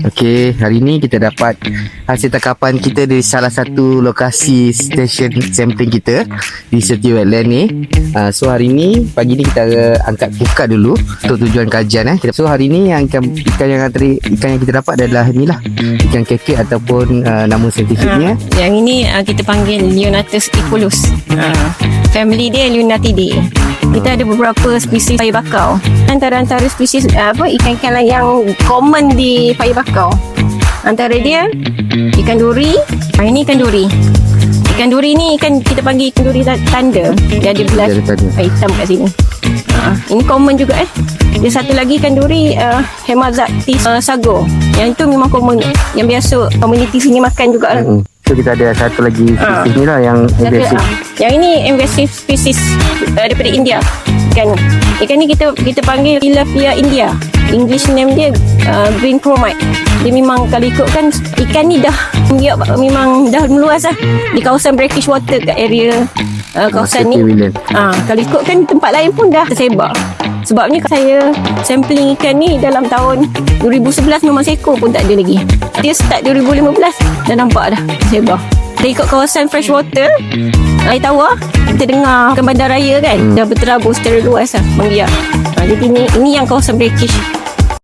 Okey, hari ni kita dapat hasil tangkapan kita di salah satu lokasi stesen sampling kita di Setia Wetland ni. Uh, so hari ni pagi ni kita uh, angkat buka dulu untuk tujuan kajian eh. So hari ni yang ikan, ikan yang tadi ikan yang kita dapat adalah ni lah. Ikan kekek ataupun uh, nama saintifiknya. Ha, yang ini uh, kita panggil Leonatus ecolus. Ha, family dia Leonatidae. Kita ada beberapa spesies paya bakau. Antara-antara spesies uh, apa ikan-ikan lain yang common di paya bakau. Antara dia ikan duri. Ha, ini ikan duri. Ikan duri ni ikan kita panggil ikan duri ta- tanda. Dia ada belas uh, hitam kat sini. Ha, ini common juga eh. Dia satu lagi ikan duri uh, Hemazactis uh, sago. Yang itu memang common. Yang biasa community sini makan juga lah. So kita ada satu lagi Ah. spesies ni lah yang Satu, invasive. ah, yang ini invasive species uh, daripada India. Ikan ikan ni kita kita panggil tilapia India. English name dia uh, green chromite. Dia memang kalau ikutkan ikan ni dah dia memang dah meluas lah di kawasan brackish water kat area uh, kawasan ni. Ah, kalau ikutkan tempat lain pun dah tersebar. Sebabnya saya sampling ikan ni dalam tahun 2011 memang seekor pun tak ada lagi. Dia start 2015 dah nampak dah tersebar. Kita ikut kawasan freshwater, air tawar, kita dengar ke bandar raya kan, dah berterabur secara luas lah, menggiat. Ha, jadi ni, ini yang kawasan brackish